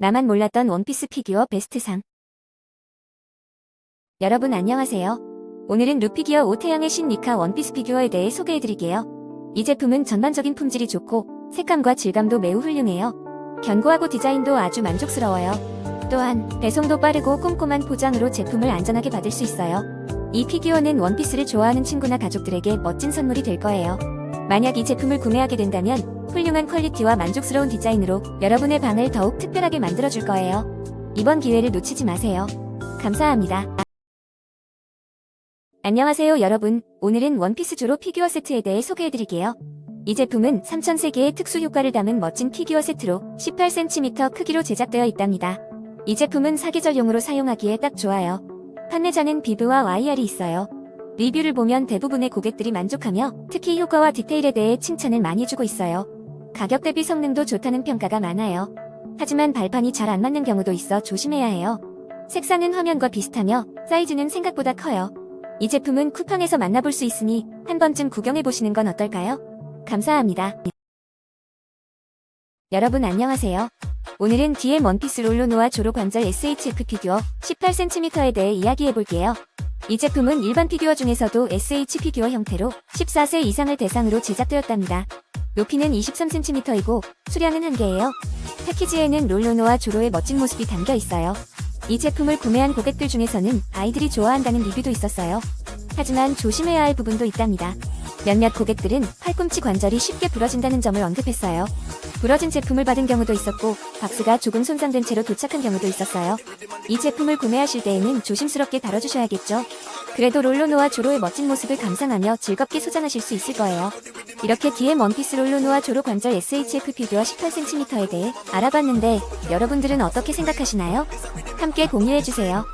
나만 몰랐던 원피스 피규어 베스트상. 여러분 안녕하세요. 오늘은 루피기어 오태양의 신 니카 원피스 피규어에 대해 소개해드릴게요. 이 제품은 전반적인 품질이 좋고 색감과 질감도 매우 훌륭해요. 견고하고 디자인도 아주 만족스러워요. 또한 배송도 빠르고 꼼꼼한 포장으로 제품을 안전하게 받을 수 있어요. 이 피규어는 원피스를 좋아하는 친구나 가족들에게 멋진 선물이 될 거예요. 만약 이 제품을 구매하게 된다면 훌륭한 퀄리티와 만족스러운 디자인으로 여러분의 방을 더욱 특별하게 만들어줄 거예요. 이번 기회를 놓치지 마세요. 감사합니다. 안녕하세요 여러분. 오늘은 원피스 조로 피규어 세트에 대해 소개해드릴게요. 이 제품은 3000세개의 특수 효과를 담은 멋진 피규어 세트로 18cm 크기로 제작되어 있답니다. 이 제품은 사계절용으로 사용하기에 딱 좋아요. 판매자는 비브와 YR이 있어요. 리뷰를 보면 대부분의 고객들이 만족하며 특히 효과와 디테일에 대해 칭찬을 많이 해주고 있어요. 가격 대비 성능도 좋다는 평가가 많아요. 하지만 발판이 잘 안 맞는 경우도 있어 조심해야 해요. 색상은 화면과 비슷하며 사이즈는 생각보다 커요. 이 제품은 쿠팡에서 만나볼 수 있으니 한 번쯤 구경해보시는 건 어떨까요? 감사합니다. 여러분 안녕하세요. 오늘은 DM 원피스 롤로노아 조로 관절 SHF 피규어 18cm에 대해 이야기해볼게요. 이 제품은 일반 피규어 중에서도 SH 피규어 형태로 14세 이상을 대상으로 제작되었답니다. 높이는 23cm이고 수량은 한 개예요. 패키지에는 롤로노와 조로의 멋진 모습이 담겨 있어요. 이 제품을 구매한 고객들 중에서는 아이들이 좋아한다는 리뷰도 있었어요. 하지만 조심해야 할 부분도 있답니다. 몇몇 고객들은 팔꿈치 관절이 쉽게 부러진다는 점을 언급했어요. 부러진 제품을 받은 경우도 있었고 박스가 조금 손상된 채로 도착한 경우도 있었어요. 이 제품을 구매하실 때에는 조심스럽게 다뤄주셔야겠죠. 그래도 롤로노와 조로의 멋진 모습을 감상하며 즐겁게 소장하실 수 있을 거예요. 이렇게 DM 원피스 롤로노와 조로 관절 SHF 피규어 18cm에 대해 알아봤는데 여러분들은 어떻게 생각하시나요? 함께 공유해주세요.